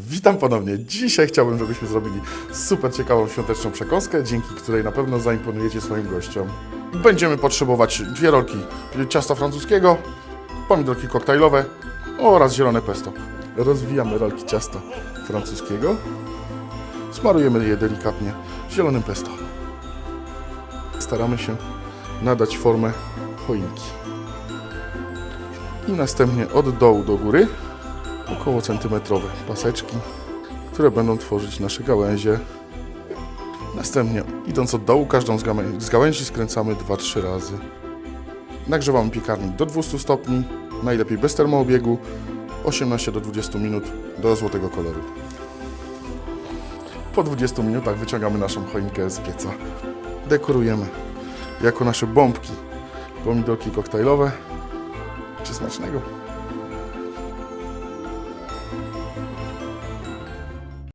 Witam ponownie. Dzisiaj chciałbym, żebyśmy zrobili super ciekawą świąteczną przekąskę, dzięki której na pewno zaimponujecie swoim gościom. Będziemy potrzebować dwie rolki ciasta francuskiego, pomidorki koktajlowe oraz zielone pesto. Rozwijamy rolki ciasta francuskiego, smarujemy je delikatnie zielonym pesto. Staramy się nadać formę choinki. I następnie od dołu do góry około centymetrowe paseczki, które będą tworzyć nasze gałęzie. Następnie, idąc od dołu, każdą z, gamę- z gałęzi skręcamy 2-3 razy. Nagrzewamy piekarnik do 200 stopni, najlepiej bez termoobiegu, 18 do 20 minut do złotego koloru. Po 20 minutach wyciągamy naszą choinkę z pieca. Dekorujemy jako nasze bombki pomidorki koktajlowe. Czy smacznego?